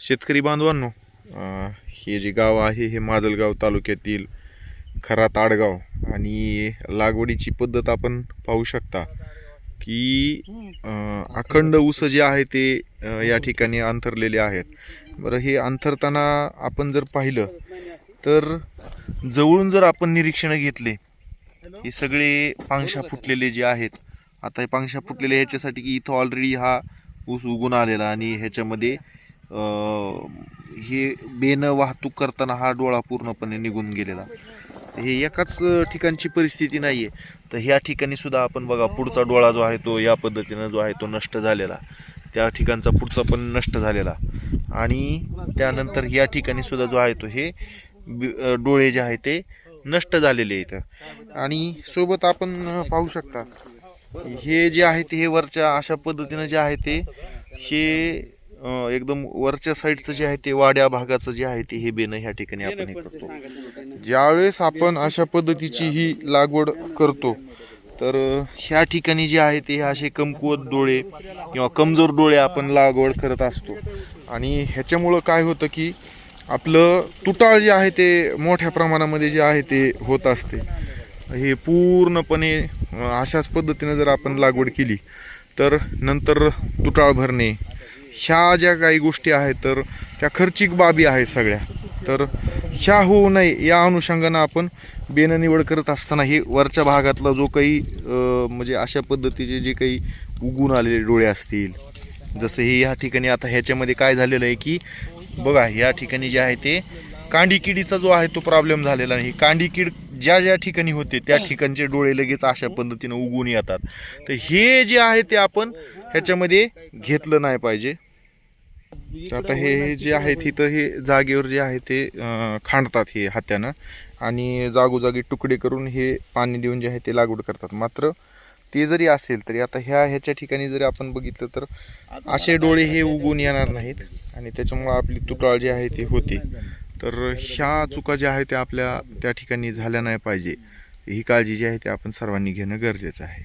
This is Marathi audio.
शेतकरी बांधवांनो हे जे गाव आहे हे माजलगाव तालुक्यातील खरा ताडगाव आणि लागवडीची पद्धत आपण पाहू शकता की अखंड ऊस जे आहे ते या ठिकाणी अंथरलेले आहेत. बरं हे अंथरताना आपण जर पाहिलं तर जवळून जर आपण निरीक्षणं घेतले हे सगळे पांगशा फुटलेले जे आहेत आता हे पांगशा फुटलेले ह्याच्यासाठी की इथं ऑलरेडी हा ऊस उगून आलेला आणि ह्याच्यामध्ये हे बेनं वाहतूक करताना हा डोळा पूर्णपणे निघून गेलेला. हे एकाच ठिकाणची परिस्थिती नाही आहे तर ह्या ठिकाणी सुद्धा आपण बघा पुढचा डोळा जो आहे तो या पद्धतीनं जो आहे तो नष्ट झालेला. त्या ठिकाणचा पुढचा पण नष्ट झालेला. आणि त्यानंतर या ठिकाणी सुद्धा जो आहे तो हे डोळे जे आहे ते नष्ट झालेले आहेत. आणि सोबत आपण पाहू शकता हे जे आहे ते हे वरच्या अशा पद्धतीनं जे आहे ते हे एकदम वरच्या साईडचं जे आहे ते वाड्या भागाचं जे आहे ते हे बेनं ह्या ठिकाणी आपण हे करतो. ज्यावेळेस आपण अशा पद्धतीची ही लागवड करतो तर ह्या ठिकाणी जे आहे ते असे कमकुवत डोळे किंवा कमजोर डोळे आपण लागवड करत असतो. आणि ह्याच्यामुळं काय होतं की आपलं तुटाळ जे आहे ते मोठ्या प्रमाणामध्ये जे आहे ते होत असते. हे पूर्णपणे अशाच पद्धतीनं जर आपण लागवड केली तर नंतर तुटाळ भरणे ह्या ज्या काही गोष्टी आहेत तर त्या खर्चिक बाबी आहेत सगळ्या. तर ह्या होऊ नये या अनुषंगानं आपण बेन निवड करत असताना हे वरच्या भागातला जो काही म्हणजे अशा पद्धतीचे जे काही उगून आलेले डोळे असतील जसं हे या ठिकाणी आता ह्याच्यामध्ये काय झालेलं आहे की बघा या ठिकाणी जे आहे ते कांडी किडीचा जो आहे तो प्रॉब्लेम झालेला नाही. कांडी किड ज्या ज्या ठिकाणी होते त्या ठिकाणचे डोळे लगेच अशा पद्धतीनं उगून येतात. तर हे जे आहे ते आपण ह्याच्यामध्ये घेतलं नाही पाहिजे. आता हे जे आहे तिथं हे जागेवर जे आहे ते खांडतात हे हात्यानं. आणि जागोजागी तुकडे करून हे पाणी देऊन जे आहे ते लागवड करतात. मात्र ते जरी असेल तरी आता ह्या ह्याच्या ठिकाणी जरी आपण बघितलं तर असे डोळे हे उगून येणार नाहीत. आणि त्याच्यामुळं आपली तुटाळ जी आहे ती होते. तर ह्या चुका ज्या आहेत त्या आपल्या त्या ठिकाणी झाल्या नाही पाहिजे. ही काळजी जी आहे ती आपण सर्वांनी घेणं गरजेचं आहे.